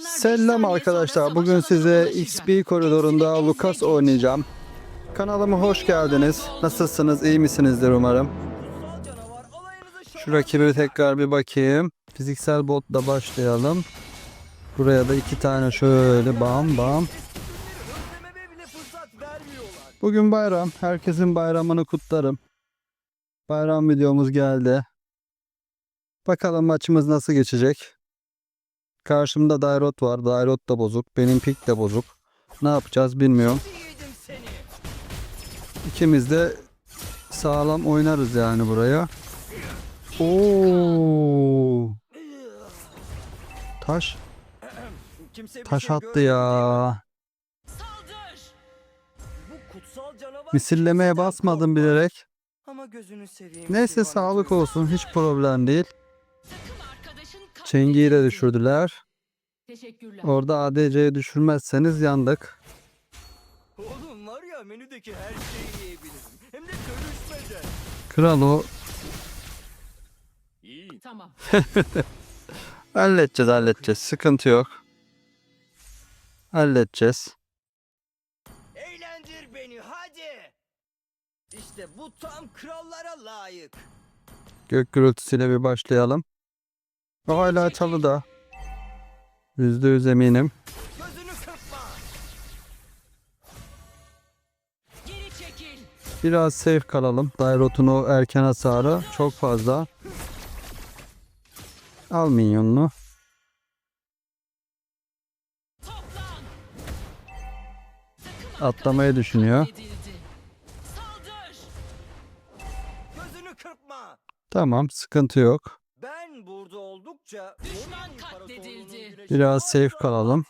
Selam arkadaşlar. Bugün size. XP koridorunda Lucas oynayacağım. Kanalıma hoş geldiniz. Nasılsınız? İyi misinizdir umarım. Şu rakibi tekrar bir bakayım. Fiziksel botla başlayalım. Buraya da iki tane şöyle bam bam. Bugün bayram. Herkesin bayramını kutlarım. Bayram videomuz geldi. Bakalım maçımız nasıl geçecek. Karşımda Dairot var. Dairot da bozuk. Benim pik de bozuk. Ne yapacağız bilmiyorum. İkimiz de sağlam oynarız yani buraya. Oo. Taş. Taş attı ya. Misillemeye basmadım bilerek. Ama gözünü seveyim. Neyse sağlık olsun. Hiç problem değil. Çengiyi de düşürdüler. Teşekkürler. Orada ADC'yi düşürmezseniz yandık. Oğlum var ya menüdeki her şeyi yiyebilirim. Hem de görüşmeden. Kral o. İyi. Tamam. Halledeceğiz halledeceğiz. Sıkıntı yok. Halledeceğiz. Eğlendir beni hadi. İşte bu tam krallara layık. Gök gürültüsüyle bir başlayalım. O hala çalıda. Yüzde yüz eminim. Biraz safe kalalım. Dairot'un erken hasarı çok fazla. Al minyonunu. Atlamayı düşünüyor. Tamam sıkıntı yok. Ben burada oldukça Düşman katledildi. Biraz safe kalalım.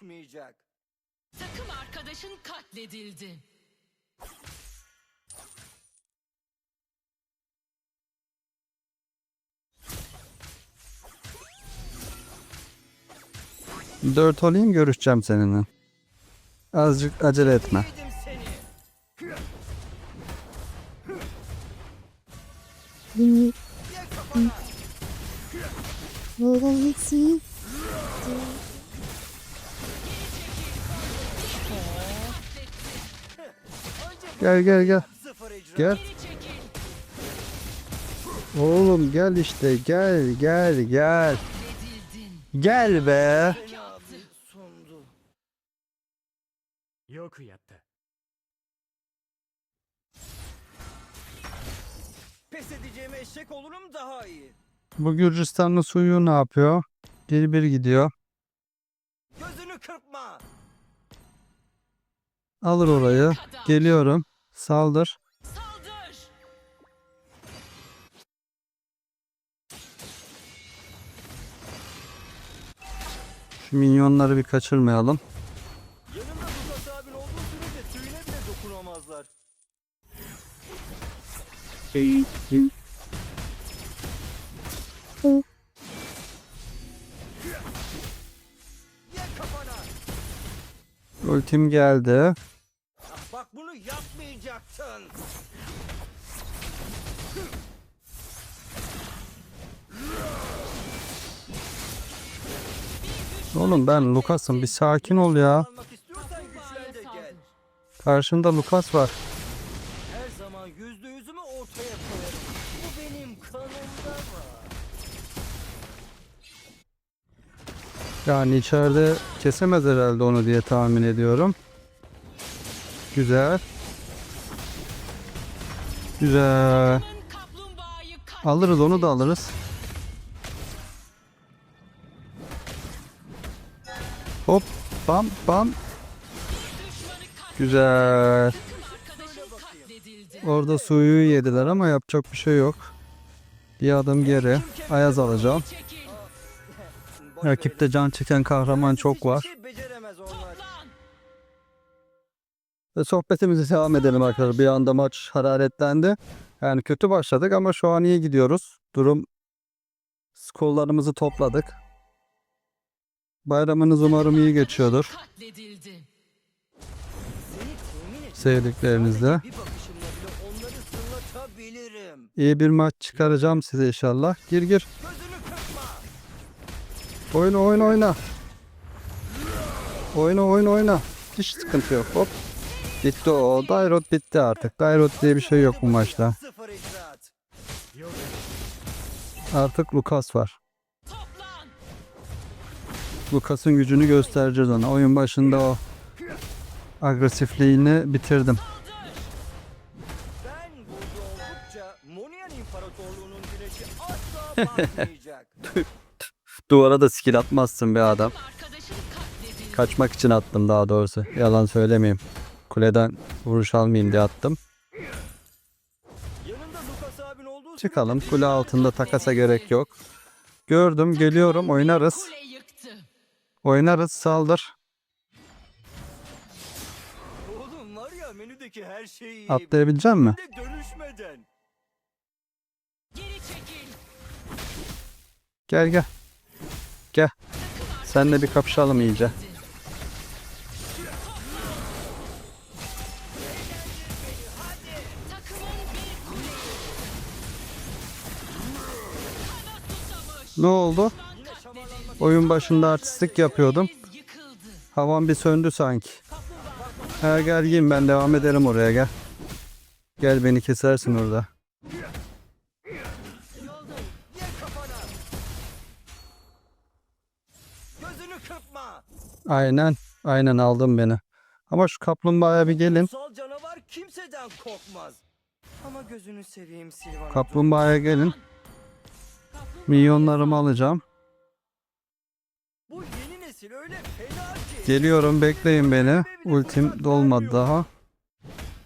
Takım arkadaşın katledildi. Dört olayım görüşeceğim seninle. Azıcık acele etme. Gel gel gel. Gel. Oğlum gel işte gel gel gel. Gel be. Yok yaptı. Pes edeceğime eşek olurum daha iyi. Bu Gürcistanlı suyu ne yapıyor? Geri bir gidiyor. Gözünü kırpma. Alır orayı. Geliyorum. Saldır. Saldır. Şu minyonları bir kaçırmayalım. Yanımda Lucas abin olduğu sürece tüyüne bile dokunamazlar. Ye kafana. Ultim geldi. Yapmayacaktın. Oğlum ben Lucas'ım bir sakin ol ya. Karşında Lucas var. Her zaman yüzde yüzümü ortaya koyarım. Bu benim kanımda var. Yani içeride kesemez herhalde onu diye tahmin ediyorum. Güzel. Güzel. Alırız onu da alırız. Hop bam bam. Güzel. Orada suyu yediler ama yapacak bir şey yok. Bir adım geri. Ayaz alacağım. Rakipte can çeken kahraman çok var. Sohbetimize devam edelim arkadaşlar. Bir anda maç hararetlendi. Yani kötü başladık ama şu an iyi gidiyoruz. Durum skorlarımızı topladık. Bayramınız umarım iyi geçiyordur. Sevdiklerinizle. İyi bir maç çıkaracağım size inşallah. Gir gir. Oyna oyna oyna. Oyna oyna oyna. Hiç sıkıntı yok. Hop. Bitti o. Dairot bitti artık. Dairot diye bir şey yok bu maçta. Artık Lucas var. Lucas'ın gücünü göstereceğiz ona. Oyun başında o agresifliğini bitirdim. Duvara da skill atmazsın be adam. Kaçmak için attım daha doğrusu. Yalan söylemeyeyim. Kuleden vuruş almayayım diye attım. Çıkalım. Kule altında takasa gerek yok. Gördüm geliyorum oynarız. Oynarız saldır. Atlayabilecek mi? Gel gel. Gel. Seninle bir kapışalım iyice. Ne oldu? Oyun başında artistlik yapıyordum. Havan bir söndü sanki. Ha gel yiyin ben devam ederim oraya gel. Gel beni kesersin orada. Aynen. Aynen aldın beni. Ama şu kaplumbağaya bir gelin. Kutsal canavar kimseden korkmaz. Ama gözünü seveyim Silvan. Kaplumbağaya gelin. Milyonlarımı alacağım. Bu yeni nesil öyle. Geliyorum bekleyin beni. Ultim dolmadı daha.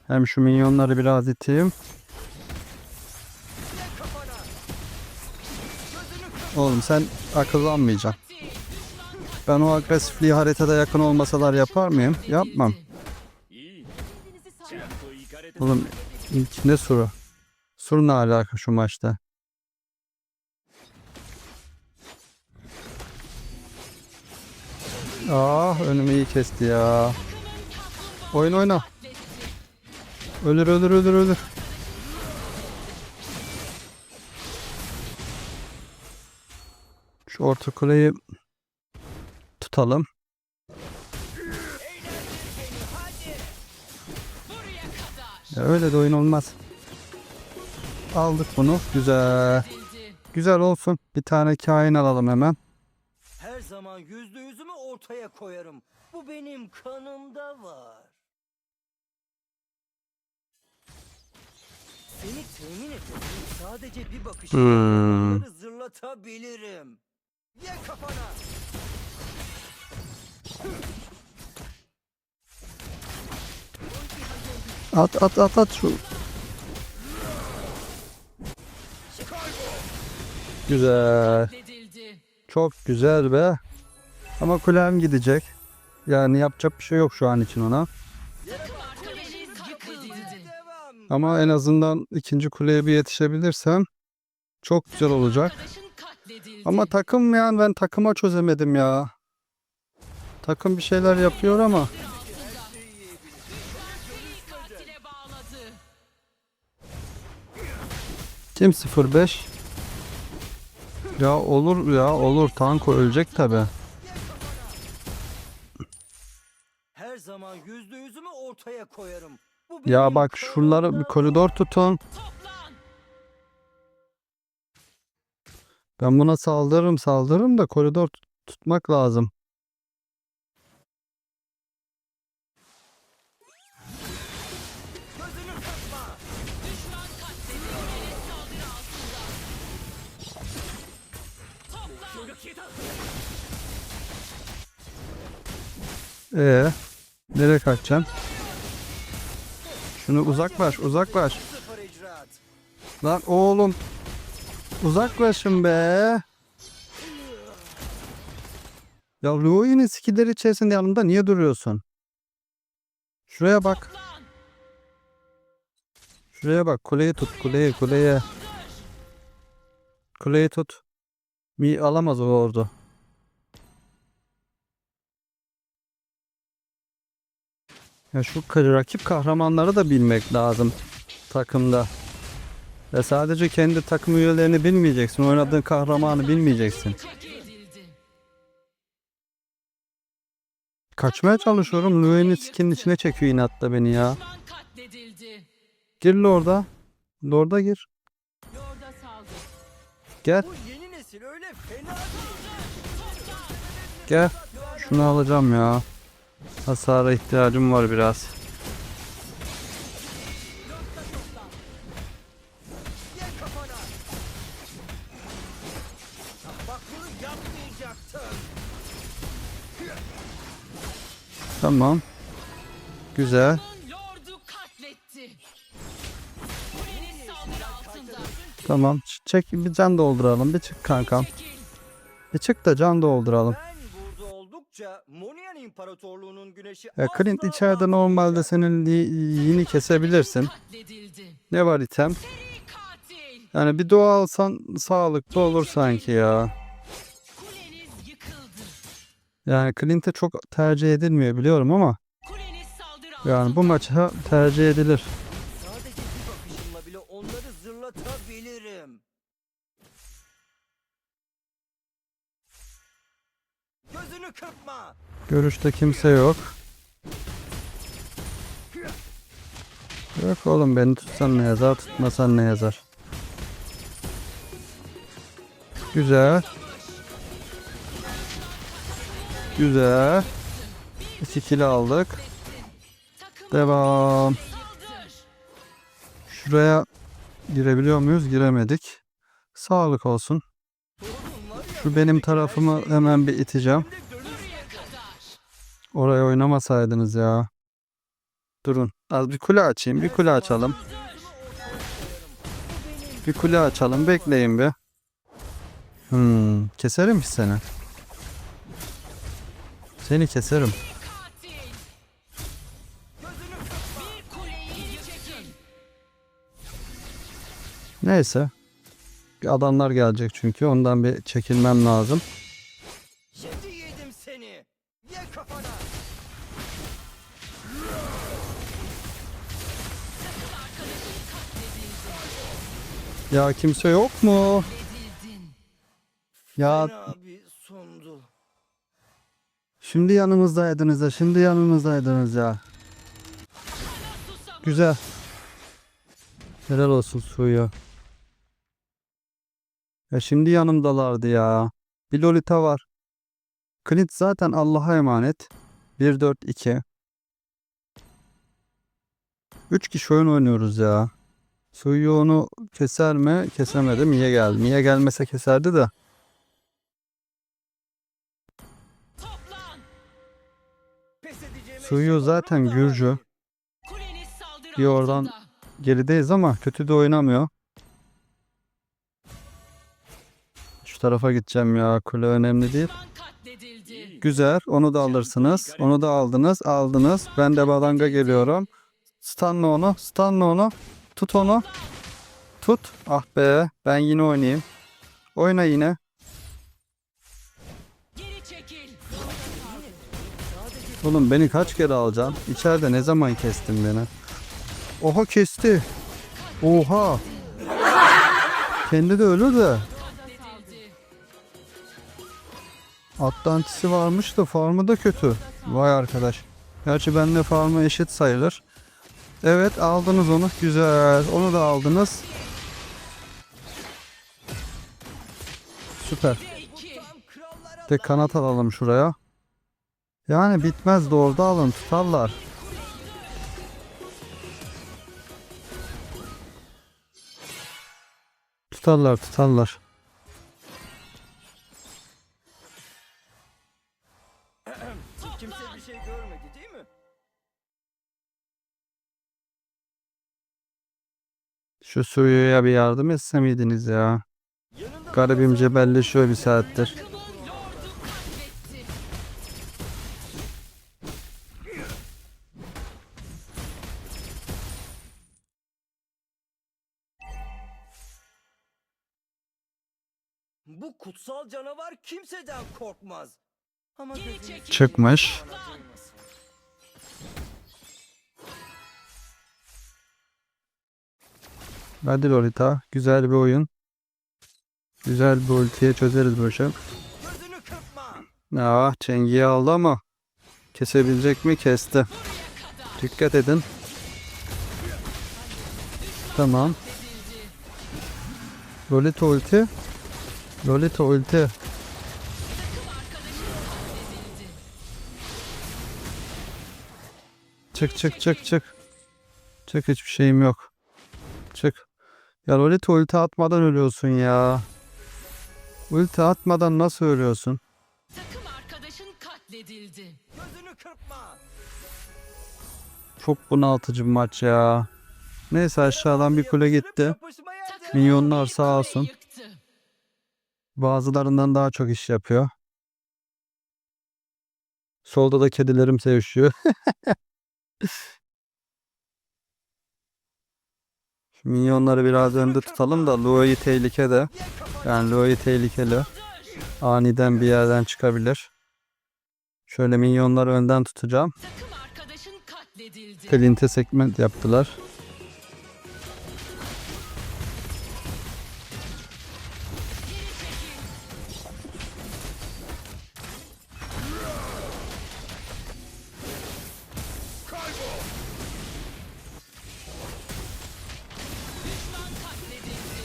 Hem şu minyonları biraz iteyim. Oğlum sen akıllanmayacaksın. Ben o agresifliği haritada yakın olmasalar yapar mıyım? Yapmam. Oğlum ilk ne suru? Sur ne alaka şu maçta? Ah önümü iyi kesti ya. Oyun oyna. Ölür ölür ölür ölür. Şu orta kuleyi tutalım. Ya öyle de oyun olmaz. Aldık bunu. Güzel. Güzel olsun. Bir tane kain alalım hemen. Zaman yüzde yüzümü ortaya koyarım. Bu benim kanımda var. Seni temin ederim. Sadece bir bakışla Hmm. onları zırlatabilirim. Ye kafana. At at at at şu. Güzel. Çok güzel be. Ama kulem gidecek. Yani yapacak bir şey yok şu an için ona. Ama en azından ikinci kuleye bir yetişebilirsem çok güzel olacak. Ama takım yani ben takıma çözemedim ya. Takım bir şeyler yapıyor ama kim 05? Ya olur ya olur tanko ölecek tabi. Her zaman yüzde yüzümü ortaya koyarım. Bu Ya benim bak şuraları bir koridor tutun. Ben buna saldırırım saldırırım da koridor tut- tutmak lazım. Ee, nereye kaçacaksın? Şunu uzaklaş uzaklaş. Lan oğlum. Uzaklaşın be. Ya Louis'nin skilleri içerisinde yanında niye duruyorsun? Şuraya bak. Şuraya bak. Kuleyi tut. Kuleyi kuleye. Kuleyi tut. Mi alamaz o ordu. Ya şu rakip kahramanları da bilmek lazım takımda. Ve sadece kendi takım üyelerini bilmeyeceksin. Oynadığın kahramanı bilmeyeceksin. Kaçmaya çalışıyorum. Luen'in skinin içine çekiyor inatla beni ya. Gir Lord'a. Lord'a gir. Gel. Gel. Şunu alacağım ya. Hasara ihtiyacım var biraz. Tamam. Güzel. Tamam. Çek bir can dolduralım. Bir çık kankam. Bir çık da can dolduralım. Ben Ya Clint içeride normalde senin yini kesebilirsin. Ne var item? Yani bir dua alsan sağlıklı olur sanki ya. Yani Clint'e çok tercih edilmiyor biliyorum ama yani bu maça tercih edilir. Sadece bir bakışımla bile onları zırlatabilirim. Gözünü kırpma. Görüşte kimse yok. Yok oğlum beni tutsan ne yazar tutmasan ne yazar. Güzel. Güzel. Skill'i aldık. Devam. Şuraya girebiliyor muyuz? Giremedik. Sağlık olsun. Şu benim tarafımı hemen bir iteceğim. Oraya oynamasaydınız ya. Durun. Az bir kule açayım. Bir kule açalım. Bir kule açalım. Bekleyin bir. Hmm, keserim ki seni. Seni keserim. Neyse. Adamlar gelecek çünkü. Ondan bir çekilmem lazım. Ya kimse yok mu? Ya şimdi yanımızdaydınız ya. Şimdi yanımızdaydınız ya. Güzel. Helal olsun suyu. Ya şimdi yanımdalardı ya. Bir Lolita var. Clint zaten Allah'a emanet. 1-4-2. 3 kişi oyun oynuyoruz ya. Suyu onu keser mi? Kesemedi. Mie geldi. Mie gelmese keserdi de. Suyu zaten Gürcü. Bir oradan-. Gerideyiz ama kötü de oynamıyor. Şu tarafa gideceğim ya. Kule önemli değil. Güzel. Onu da alırsınız. Onu da aldınız. Aldınız. Ben de balanga geliyorum. Stunla onu. Stunla onu. Tut onu. Tut. Ah be. Ben yine oynayayım. Oyna yine. Oğlum beni kaç kere alacaksın? İçeride ne zaman kestin beni? Oha kesti. Oha. Kendi de ölür de. Atlantisi varmış da farmı da kötü. Vay arkadaş. Gerçi benimle farmı eşit sayılır. Evet aldınız onu. Güzel. Onu da aldınız. Süper. De kanat alalım şuraya. Yani bitmez de orada alın tutarlar. Tutarlar tutarlar. Şu suyuya bir yardım etse miydiniz ya? Garibim cebelleşiyor bir saattir. Bu kutsal canavar kimseden korkmaz. Ama. Çıkmış. Hadi Lolita. Güzel bir oyun. Güzel bir ultiye çözeriz bu işi. Ah Çengi'yi aldı ama Kesebilecek mi? Kesti. Dikkat edin. Tamam. Lolita ulti. Lolita ulti. Çık çık çık çık. Çık hiçbir şeyim yok. Çık. Ya Lolita ulti atmadan ölüyorsun ya. Ulti atmadan nasıl ölüyorsun? Takım arkadaşın katledildi. Gözünü kırpma. Çok bunaltıcı bir maç ya. Neyse aşağıdan bir kule gitti. Minyonlar sağ olsun. Bazılarından daha çok iş yapıyor. Solda da kedilerim sevişiyor. Şu minyonları biraz önde tutalım da Luo'yu tehlikede. Yani Luo'yu tehlikeli. Aniden bir yerden çıkabilir. Şöyle minyonları önden tutacağım. Pelinte segment yaptılar.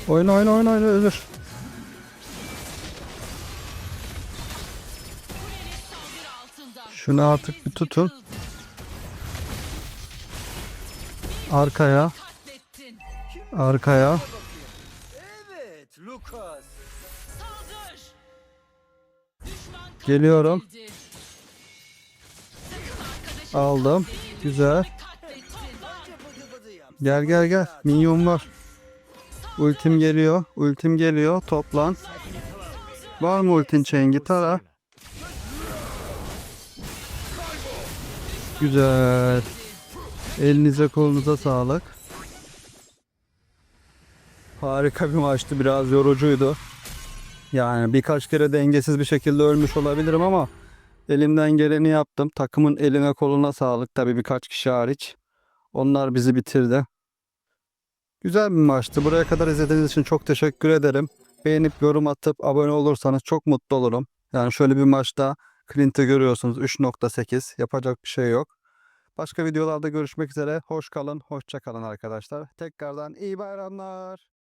Oyna oyna oyna oyna altında. Şunu artık bir tutun. Arkaya. Arkaya. Geliyorum. Aldım. Güzel. Gel gel gel. Minyon var. Ultim geliyor. Ultim geliyor. Toplan. Var mı ultin Çengi? Tara. Güzel. Elinize kolunuza sağlık. Harika bir maçtı. Biraz yorucuydu. Yani birkaç kere dengesiz bir şekilde ölmüş olabilirim ama elimden geleni yaptım. Takımın eline koluna sağlık. Tabii birkaç kişi hariç. Onlar bizi bitirdi. Güzel bir maçtı. Buraya kadar izlediğiniz için çok teşekkür ederim. Beğenip yorum atıp abone olursanız çok mutlu olurum. Yani şöyle bir maçta Clint'i görüyorsunuz 3.8 yapacak bir şey yok. Başka videolarda görüşmek üzere. Hoş kalın, hoşça kalın arkadaşlar. Tekrardan iyi bayramlar.